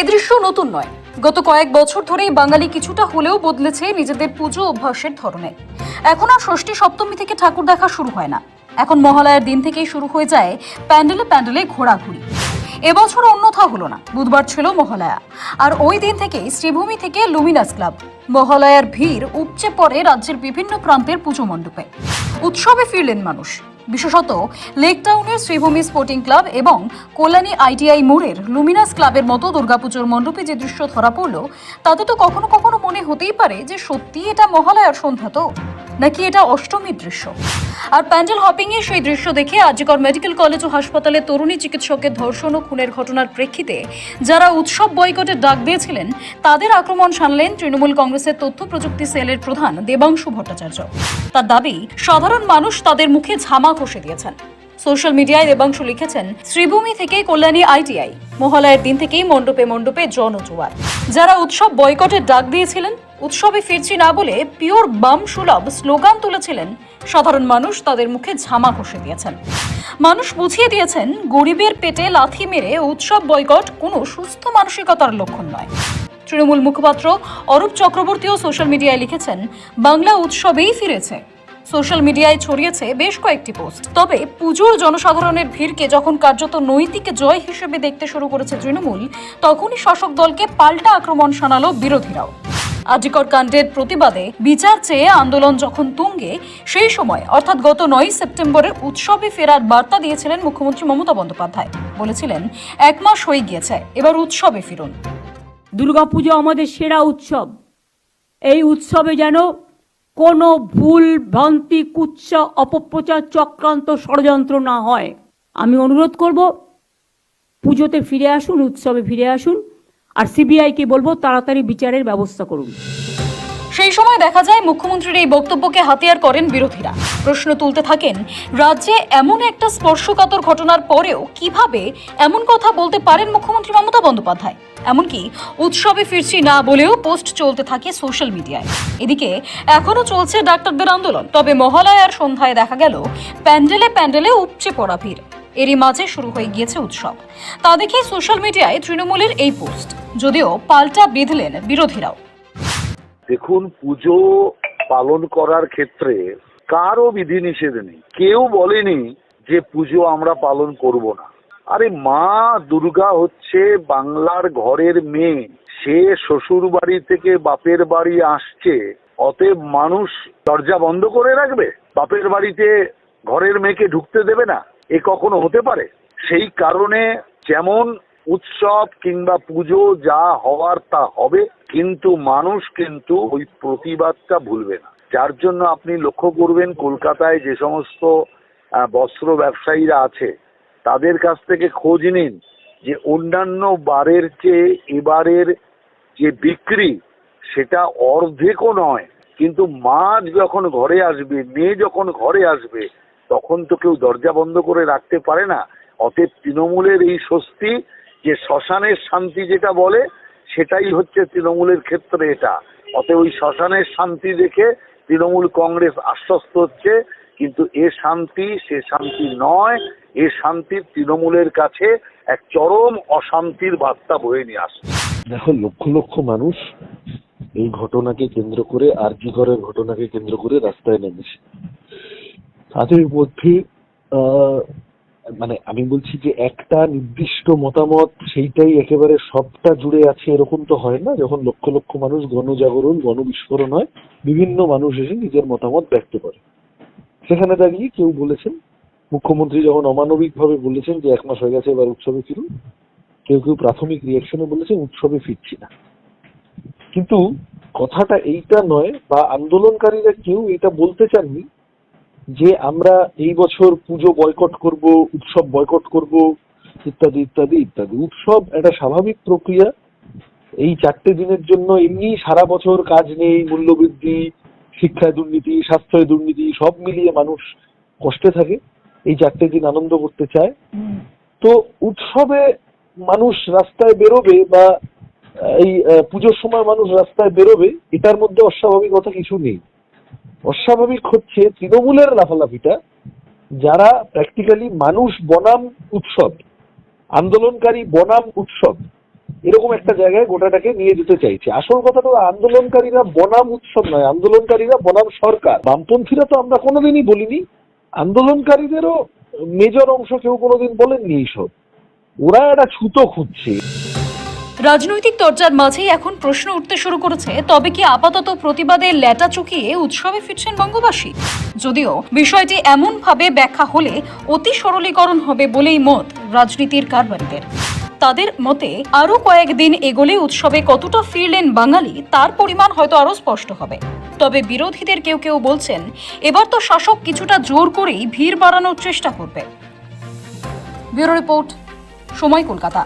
এ দৃশ্য নতুন নয়। গত কয়েক বছর ধরেই বাঙালি কিছুটা হলেও বদলেছে নিজেদের পুজো অভ্যাসের ধরনে। এখন আর ষষ্ঠী সপ্তমী থেকে ঠাকুর দেখা শুরু হয় না। এখন মহালয়ার দিন থেকেই শুরু হয়ে যায় প্যান্ডেলে প্যান্ডেলে ঘোরাঘুরি। এবছর অন্যথা হলো না, বুধবার ছিল মহালয়া। আর ওই দিন থেকেই শ্রীভূমি থেকে লুমিনাস ক্লাব। মহালয়ার ভিড় উপচে পড়ে রাজ্যের বিভিন্ন প্রান্তের পুজো মণ্ডপে। উৎসবে ফিরলেন মানুষ। বিশেষত লেক টাউনের শ্রীভূমি স্পোর্টিং ক্লাব এবং কোলানি আইটিআই মোড়ের লুমিনাস ক্লাবের মতো দুর্গাপুজোর মণ্ডপে যে দৃশ্য ধরা পড়ল, তাতে তো কখনো কখনো মনে হতেই পারে যে সত্যি এটা মহালয়ার সন্ধ্যা তো। নাকি এটা অষ্টমী দৃশ্য? আর প্যান্ডেল হপিং এ সেই দৃশ্য দেখে আজিকর মেডিকেল কলেজ ও হাসপাতালে তরুণী চিকিৎসকের ধর্ষণ ও খুনের ঘটনার প্রেক্ষিতে যারা উৎসব বয়কটের ডাক দিয়েছিলেন, তাদের আক্রমণ সানলেন তৃণমূল কংগ্রেসের তথ্য প্রযুক্তি সেলের প্রধান দেবাংশু ভট্টাচার্য। তার দাবি, সাধারণ মানুষ তাদের মুখে ঝামা ঘষে দিয়েছেন। সোশ্যাল মিডিয়ায় দেবাংশু লিখেছেন, শ্রীভূমি থেকে কল্যাণী আইটিআই। মহালয়ের দিন থেকেই মণ্ডপে মণ্ডপে জনজোয়ার যারা উৎসব বয়কটের ডাক দিয়েছিলেন, উৎসবে ফিরছি না বলে পিওর বাম সুলভ স্লোগান তুলেছিলেন। সাধারণ মানুষ তাদের মুখে ঝামা ঘষে দিয়েছেন। মানুষ বুঝিয়ে দিয়েছেন, গরিবের পেটে লাথি মেরে উৎসব বয়কট কোনো সুস্থ মানসিকতার লক্ষণ নয়। তৃণমূল মুখপাত্র অরূপ চক্রবর্তীও সোশ্যাল মিডিয়ায় লিখেছেন, বাংলা উৎসবেই ফিরেছে। সোশ্যাল মিডিয়ায় ছড়িয়েছে বেশ কয়েকটি পোস্ট। তবে পুজোর জনসাধারণের ভিড়কে যখন কার্যত নৈতিক জয় হিসেবে দেখতে শুরু করেছে তৃণমূল, তখনই শাসক দলকে পাল্টা আক্রমণ শানালো বিরোধীরাও। আজিকর কাণ্ডের প্রতিবাদে বিচার চেয়ে আন্দোলন যখন তুঙ্গে, সেই সময়, অর্থাৎ গত নয় সেপ্টেম্বরের উৎসবে ফেরার বার্তা দিয়েছিলেন মুখ্যমন্ত্রী মমতা বন্দ্যোপাধ্যায়। বলেছিলেন, এক মাস হয়ে গিয়েছে, এবার উৎসবে ফিরুন। দুর্গাপুজো আমাদের সেরা উৎসব। এই উৎসবে যেন কোনো ভুল, ভ্রান্তি, কুৎসা, অপপ্রচার, চক্রান্ত, ষড়যন্ত্র না হয়। আমি অনুরোধ করব, পুজোতে ফিরে আসুন, উৎসবে ফিরে আসুন, আর সিবিআইকে বলব, তাড়াতাড়ি বিচারের ব্যবস্থা করুন। সেই সময় দেখা যায় মুখ্যমন্ত্রীর এই বক্তব্যকে হাতিয়ার করেন বিরোধীরা। প্রশ্ন তুলতে থাকেন, রাজ্যে এমন একটা স্পর্শকাতর ঘটনার পরেও কীভাবে এমন কথা বলতে পারেন মুখ্যমন্ত্রী মমতা বন্দ্যোপাধ্যায়? এমনকি উৎসবে ফিরছি না বলেও পোস্ট চলতে থাকে সোশ্যাল মিডিয়ায়। এদিকে এখনও চলছে ডাক্তারদের আন্দোলন, তবে মহালয় আর সন্ধ্যায় দেখা গেল প্যান্ডেলে প্যান্ডেলে উপচে পড়া ভিড়। এরই মাঝে শুরু হয়ে গিয়েছে উৎসব। তা দেখে সোশ্যাল মিডিয়ায় তৃণমূলের এই পোস্ট, যদিও পাল্টা বেঁধলেন বিরোধীরাও। দেখুন, পুজো পালন করার ক্ষেত্রে কারও বিধিনিষেধ নেই। কেউ বলেনি যে পুজো আমরা পালন করব না। আরে মা দুর্গা হচ্ছে বাংলার ঘরের মেয়ে। সে শ্বশুর বাড়ি থেকে বাপের বাড়ি আসছে। অতএব মানুষ দরজা বন্ধ করে রাখবে? বাপের বাড়িতে ঘরের মেয়েকে ঢুকতে দেবে না? এ কখনো হতে পারে? সেই কারণে যেমন উৎসব কিংবা পুজো যা হওয়ার তা হবে, কিন্তু মানুষ কিন্তু ওই প্রতিবাদটা ভুলবে না। যার জন্য আপনি লক্ষ্য করবেন, কলকাতায় যে সমস্ত বস্ত্র ব্যবসায়ীরা আছে, তাদের কাছ থেকে খোঁজ নিন যে অন্যান্য বারের চেয়ে এবারের যে বিক্রি, সেটা অর্ধেকও নয়। কিন্তু মা যখন ঘরে আসবে, মেয়ে যখন ঘরে আসবে, তখন তো কেউ দরজা বন্ধ করে রাখতে পারে না। অতএব তৃণমূলের এই স্বস্তি যে শ্মশানের শান্তি যেটা বলে, সেটাই হচ্ছে তৃণমূলের ক্ষেত্রে এটা। অতএব ওই শ্মশানের শান্তি দেখে তৃণমূল কংগ্রেস আশ্বস্ত হচ্ছে, কিন্তু এ শান্তি, সে শান্তি নয়, এ শান্তি তৃণমূলের কাছে এক চরম অশান্তির বার্তা বয়ে নিয়ে আসছে। দেখো, লক্ষ লক্ষ মানুষ এই ঘটনাকে কেন্দ্র করে, আর কি ঘরের ঘটনাকে কেন্দ্র করে রাস্তায় নেমেছে। তাদের মধ্যে মানে আমি বলছি যে একটা নির্দিষ্ট মতামত সেইটাই একেবারে সবটা জুড়ে আছে, এরকম তো হয় না, যখন লক্ষ লক্ষ মানুষ গণজাগরণ, গণবিস্ফোরণ হয়, বিভিন্ন মানুষ এসে নিজের মতামত ব্যক্ত করে। সেখানে দাঁড়িয়ে কেউ বলেছেন, মুখ্যমন্ত্রী যখন অমানবিক ভাবে বলেছেন যে এক মাস হয়ে গেছে এবার উৎসবে ফিরুন, কেউ কেউ প্রাথমিক রিয়াকশনে বলেছে উৎসবে ফিরছি না। কিন্তু কথাটা এইটা নয়, বা আন্দোলনকারীরা কেউ এটা বলতে চাননি যে আমরা এই বছর পুজো বয়কট করব, উৎসব বয়কট করব, ইত্যাদি ইত্যাদি ইত্যাদি। উৎসব একটা স্বাভাবিক প্রক্রিয়া। এই চারটে দিনের জন্য এমনি সারা বছর কাজ নেই, মূল্যবৃদ্ধি, শিক্ষায় দুর্নীতি, স্বাস্থ্যে দুর্নীতি, সব মিলিয়ে মানুষ কষ্টে থাকে। এই চারটে দিন আনন্দ করতে চায়। তো উৎসবে মানুষ রাস্তায় বেরোবে বা, এই পুজোর সময় মানুষ রাস্তায় বেরোবে, এটার মধ্যে অস্বাভাবিকতা কিছু নেই। অস্বাভাবিক হচ্ছে তৃণমূলের লাফালাফিটা, যারা প্র্যাকটিক্যালি মানুষ বনাম উৎসব, আন্দোলনকারী বনাম উৎসব, এরকম একটা জায়গায় গোটাটাকে নিয়ে যেতে চাইছে। আসল কথা তো আন্দোলনকারীরা বনাম উৎসব নয়, আন্দোলনকারীরা বনাম সরকার। বামপন্থীরা তো আমরা কোনোদিনই বলিনি। আন্দোলনকারীদেরও মেজর অংশ কেউ কোনোদিন বলেননি এইসব। ওরা একটা ছুতো খুঁজছে। রাজনৈতিক চর্চার মাঝেই এখন প্রশ্ন উঠতে শুরু করেছে, তবে কি আপাতত প্রতিবাদে ল্যাটা চুকিয়ে উৎসবে ফিরছেন বঙ্গবাসী? যদিও বিষয়টি এমনভাবে ব্যাখ্যা হলে অতি সরলীকরণ হবে বলেই মত রাজনীতির কারবারিদের। তাদের মতে, আরও কয়েকদিন এগোলে উৎসবে কতটা ফিরলেন বাঙালি, তার পরিমাণ হয়তো আরও স্পষ্ট হবে। তবে বিরোধীদের কেউ কেউ বলছেন, এবার তো শাসক কিছুটা জোর করেই ভিড় বাড়ানোর চেষ্টা করবে। ব্যুরো রিপোর্ট, সময় কলকাতা।